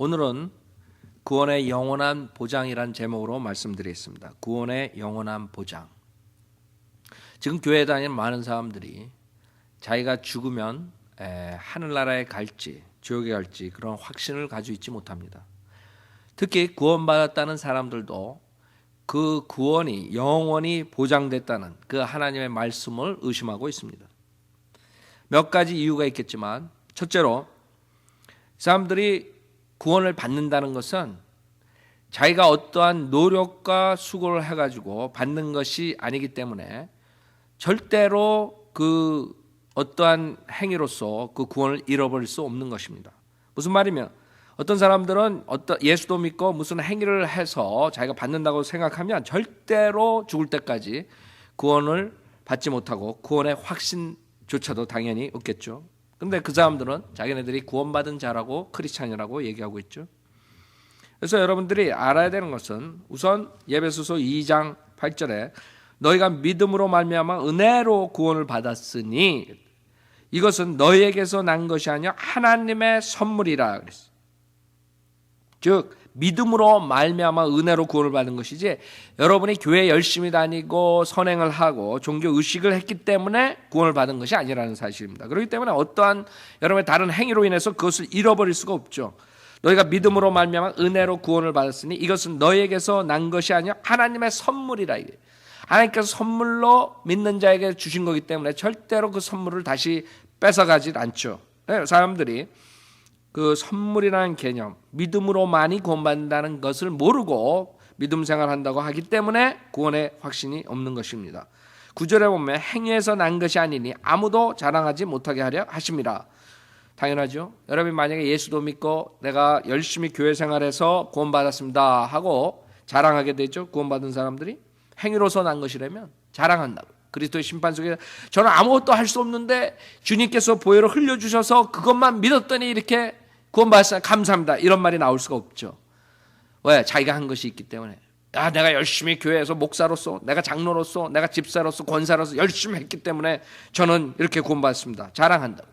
오늘은 구원의 영원한 보장이란 제목으로 말씀드리겠습니다. 구원의 영원한 보장. 지금 교회 다니는 많은 사람들이 자기가 죽으면 하늘나라에 갈지 지옥에 갈지 그런 확신을 가지고 있지 못합니다. 특히 구원받았다는 사람들도 그 구원이 영원히 보장됐다는 그 하나님의 말씀을 의심하고 있습니다. 몇 가지 이유가 있겠지만 첫째로 사람들이 구원을 받는다는 것은 자기가 어떠한 노력과 수고를 해가지고 받는 것이 아니기 때문에 절대로 그 어떠한 행위로서 그 구원을 잃어버릴 수 없는 것입니다. 무슨 말이면 어떤 사람들은 어떤 예수도 믿고 무슨 행위를 해서 자기가 받는다고 생각하면 절대로 죽을 때까지 구원을 받지 못하고 구원의 확신조차도 당연히 없겠죠. 근데 그 사람들은 자기네들이 구원받은 자라고 크리스찬이라고 얘기하고 있죠. 그래서 여러분들이 알아야 되는 것은 우선 예배소서 2장 8절에 너희가 믿음으로 말미암아 은혜로 구원을 받았으니 이것은 너희에게서 난 것이 아니라 하나님의 선물이라 그랬어. 즉 믿음으로 말미암아 은혜로 구원을 받는 것이지 여러분이 교회 열심히 다니고 선행을 하고 종교 의식을 했기 때문에 구원을 받은 것이 아니라는 사실입니다. 그렇기 때문에 어떠한 여러분의 다른 행위로 인해서 그것을 잃어버릴 수가 없죠. 너희가 믿음으로 말미암아 은혜로 구원을 받았으니 이것은 너희에게서 난 것이 아니라 하나님의 선물이라 이게. 하나님께서 선물로 믿는 자에게 주신 거기 때문에 절대로 그 선물을 다시 뺏어가질 않죠. 네, 사람들이 그 선물이라는 개념, 믿음으로 많이 구원받는다는 것을 모르고 믿음 생활한다고 하기 때문에 구원의 확신이 없는 것입니다. 구절에 보면 행위에서 난 것이 아니니 아무도 자랑하지 못하게 하려 하십니다. 당연하죠. 여러분이 만약에 예수도 믿고 내가 열심히 교회 생활해서 구원받았습니다 하고 자랑하게 되죠. 구원받은 사람들이 행위로서 난 것이라면 자랑한다고. 그리스도의 심판 속에 저는 아무것도 할 수 없는데 주님께서 보혈을 흘려주셔서 그것만 믿었더니 이렇게 구원받았어요. 감사합니다. 이런 말이 나올 수가 없죠. 왜? 자기가 한 것이 있기 때문에. 아, 내가 열심히 교회에서 목사로서, 내가 장로로서, 내가 집사로서, 권사로서 열심히 했기 때문에 저는 이렇게 구원받습니다. 자랑한다.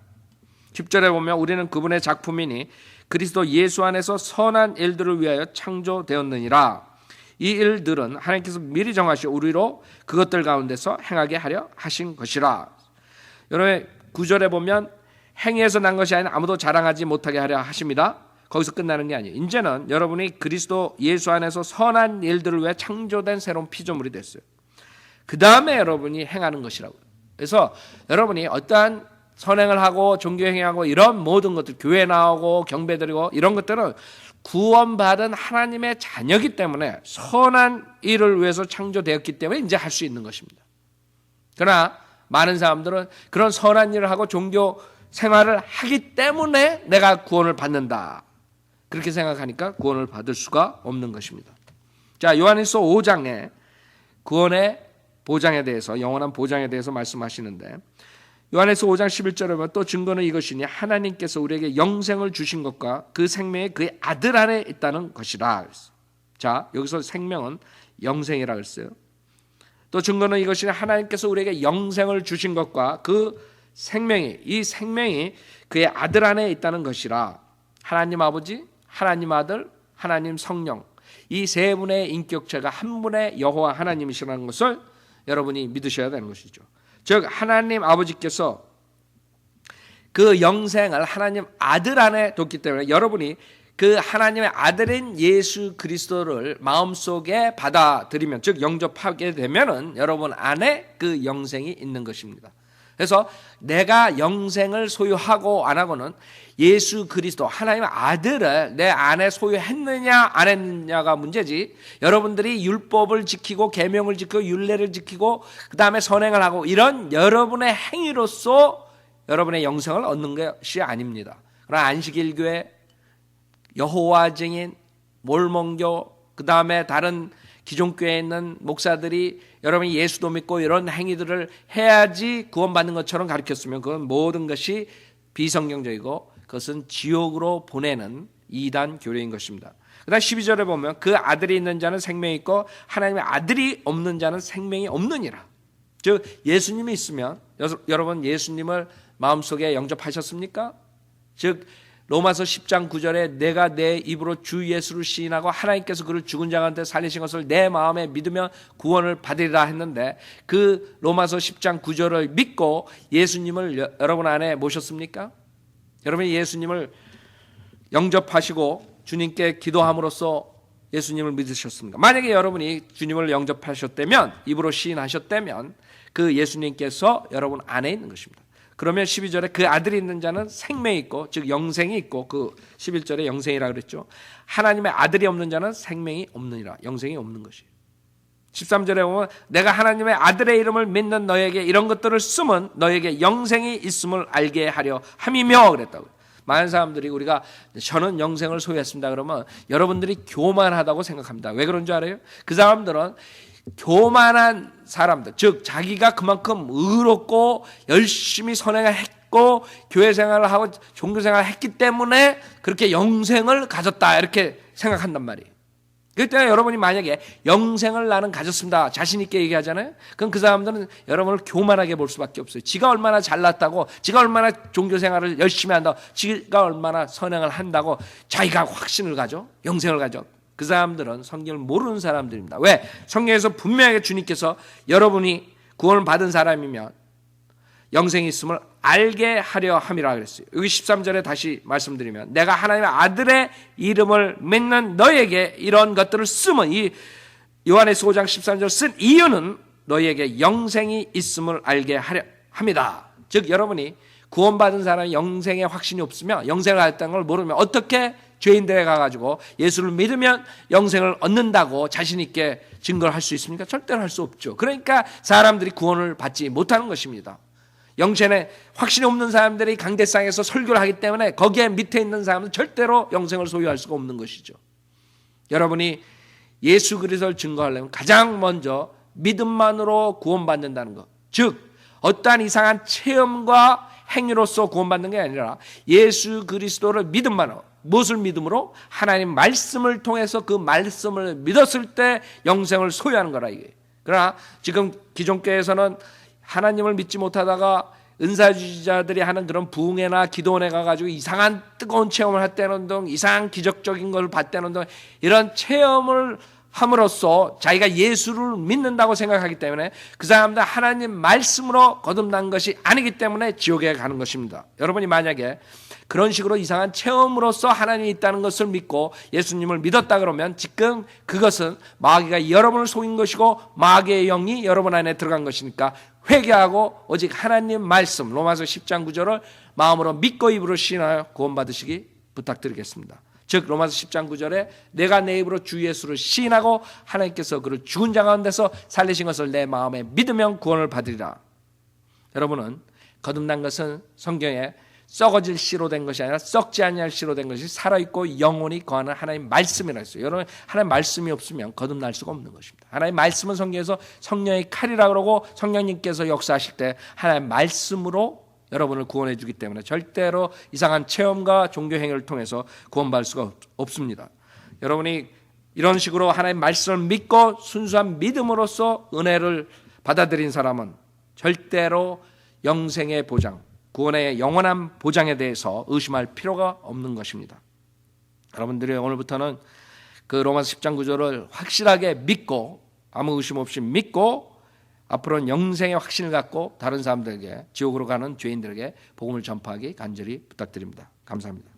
10절에 보면 우리는 그분의 작품이니 그리스도 예수 안에서 선한 일들을 위하여 창조되었느니라. 이 일들은 하나님께서 미리 정하시 우리로 그것들 가운데서 행하게 하려 하신 것이라. 여러분 구절에 보면 행위에서 난 것이 아니라 아무도 자랑하지 못하게 하려 하십니다. 거기서 끝나는 게 아니에요. 이제는 여러분이 그리스도 예수 안에서 선한 일들을 위해 창조된 새로운 피조물이 됐어요. 그 다음에 여러분이 행하는 것이라고. 그래서 여러분이 어떠한 선행을 하고 종교 행위하고 이런 모든 것들 교회 나오고 경배 드리고 이런 것들은 구원받은 하나님의 자녀기 때문에 선한 일을 위해서 창조되었기 때문에 이제 할 수 있는 것입니다. 그러나 많은 사람들은 그런 선한 일을 하고 종교 생활을 하기 때문에 내가 구원을 받는다. 그렇게 생각하니까 구원을 받을 수가 없는 것입니다. 자, 요한일서 5장에 구원의 보장에 대해서 영원한 보장에 대해서 말씀하시는데 요한에서 5장 11절에 보면 또 증거는 이것이니 하나님께서 우리에게 영생을 주신 것과 그 생명이 그의 아들 안에 있다는 것이라. 자, 여기서 생명은 영생이라 그랬어요. 또 증거는 이것이니 하나님께서 우리에게 영생을 주신 것과 그 생명이 이 생명이 그의 아들 안에 있다는 것이라. 하나님 아버지, 하나님 아들, 하나님 성령 이 세 분의 인격체가 한 분의 여호와 하나님이시라는 것을 여러분이 믿으셔야 되는 것이죠. 즉 하나님 아버지께서 그 영생을 하나님 아들 안에 뒀기 때문에 여러분이 그 하나님의 아들인 예수 그리스도를 마음속에 받아들이면 즉 영접하게 되면은 여러분 안에 그 영생이 있는 것입니다. 그래서 내가 영생을 소유하고 안 하고는 예수 그리스도 하나님의 아들을 내 안에 소유했느냐 안 했느냐가 문제지. 여러분들이 율법을 지키고 계명을 지키고 율례를 지키고 그다음에 선행을 하고 이런 여러분의 행위로서 여러분의 영생을 얻는 것이 아닙니다. 그러나 안식일 교회 여호와 증인 몰몬교 그다음에 다른 기존 교회에 있는 목사들이 여러분이 예수도 믿고 이런 행위들을 해야지 구원받는 것처럼 가르쳤으면 그건 모든 것이 비성경적이고 그것은 지옥으로 보내는 이단 교례인 것입니다. 그다음 12절에 보면 그 아들이 있는 자는 생명이 있고 하나님의 아들이 없는 자는 생명이 없느니라. 즉 예수님이 있으면 여러분 예수님을 마음속에 영접하셨습니까? 즉 로마서 10장 9절에 내가 내 입으로 주 예수를 시인하고 하나님께서 그를 죽은 자 가운데 살리신 것을 내 마음에 믿으면 구원을 받으리라 했는데 그 로마서 10장 9절을 믿고 예수님을 여- 여러분 안에 모셨습니까? 여러분이 예수님을 영접하시고 주님께 기도함으로써 예수님을 믿으셨습니까? 만약에 여러분이 주님을 영접하셨다면 입으로 시인하셨다면 그 예수님께서 여러분 안에 있는 것입니다. 그러면 12절에 그 아들이 있는 자는 생명이 있고 즉 영생이 있고 그 11절에 영생이라 그랬죠. 하나님의 아들이 없는 자는 생명이 없느니라. 영생이 없는 것이에요. 13절에 보면 내가 하나님의 아들의 이름을 믿는 너에게 이런 것들을 쓰면 너에게 영생이 있음을 알게 하려 함이며 그랬다고. 많은 사람들이 우리가 저는 영생을 소유했습니다 그러면 여러분들이 교만하다고 생각합니다. 왜 그런 줄 알아요? 그 사람들은 교만한 사람들, 즉 자기가 그만큼 의롭고 열심히 선행을 했고 교회 생활을 하고 종교 생활을 했기 때문에 그렇게 영생을 가졌다 이렇게 생각한단 말이에요. 그때 여러분이 만약에 영생을 나는 가졌습니다. 자신 있게 얘기하잖아요. 그럼 그 사람들은 여러분을 교만하게 볼 수밖에 없어요. 지가 얼마나 잘났다고, 지가 얼마나 종교 생활을 열심히 한다고, 지가 얼마나 선행을 한다고 자기가 확신을 가져, 영생을 가져. 그 사람들은 성경을 모르는 사람들입니다. 왜? 성경에서 분명하게 주님께서 여러분이 구원을 받은 사람이면 영생이 있음을 알게 하려 함이라 그랬어요. 여기 13절에 다시 말씀드리면 내가 하나님의 아들의 이름을 믿는 너에게 이런 것들을 쓰면 이 요한에서 5장 13절 쓴 이유는 너에게 영생이 있음을 알게 하려 합니다. 즉 여러분이 구원받은 사람이 영생에 확신이 없으면 영생을 하였다는 걸 모르면 어떻게 죄인들에 가가지고 예수를 믿으면 영생을 얻는다고 자신 있게 증거를 할 수 있습니까? 절대로 할 수 없죠. 그러니까 사람들이 구원을 받지 못하는 것입니다. 영생에 확신이 없는 사람들이 강대상에서 설교를 하기 때문에 거기에 밑에 있는 사람은 절대로 영생을 소유할 수가 없는 것이죠. 여러분이 예수 그리스도를 증거하려면 가장 먼저 믿음만으로 구원받는다는 것. 즉 어떠한 이상한 체험과 행위로서 구원받는 게 아니라 예수 그리스도를 믿음만으로 무엇을 믿음으로 하나님 말씀을 통해서 그 말씀을 믿었을 때 영생을 소유하는 거라 이게. 그러나 지금 기존 교회에서는 하나님을 믿지 못하다가 은사주의자들이 하는 그런 부흥회나 기도원에 가가지고 이상한 뜨거운 체험을 했다는 등 이상한 기적적인 걸 봤다는 등 이런 체험을 함으로써 자기가 예수를 믿는다고 생각하기 때문에 그 사람들 하나님 말씀으로 거듭난 것이 아니기 때문에 지옥에 가는 것입니다. 여러분이 만약에 그런 식으로 이상한 체험으로서 하나님이 있다는 것을 믿고 예수님을 믿었다 그러면 지금 그것은 마귀가 여러분을 속인 것이고 마귀의 영이 여러분 안에 들어간 것이니까 회개하고 오직 하나님 말씀 로마서 10장 9절을 마음으로 믿고 입으로 신하여 구원받으시기 부탁드리겠습니다. 즉 로마서 10장 9절에 내가 내 입으로 주 예수를 시인하고 하나님께서 그를 죽은 자 가운데서 살리신 것을 내 마음에 믿으면 구원을 받으리라. 여러분은 거듭난 것은 성경에 썩어질 씨로 된 것이 아니라 썩지 아니할 씨로 된 것이 살아있고 영원히 거하는 하나님 말씀이라 했어요. 여러분 하나님 말씀이 없으면 거듭날 수가 없는 것입니다. 하나님 말씀은 성경에서 성령의 칼이라 그러고 성령님께서 역사하실 때 하나님 말씀으로 여러분을 구원해 주기 때문에 절대로 이상한 체험과 종교 행위를 통해서 구원받을 수가 없습니다. 여러분이 이런 식으로 하나님 말씀을 믿고 순수한 믿음으로써 은혜를 받아들인 사람은 절대로 영생의 보장, 구원의 영원한 보장에 대해서 의심할 필요가 없는 것입니다. 여러분들이 오늘부터는 그 로마서 10장 9절을 확실하게 믿고 아무 의심 없이 믿고 앞으로는 영생의 확신을 갖고 다른 사람들에게 지옥으로 가는 죄인들에게 복음을 전파하기 간절히 부탁드립니다. 감사합니다.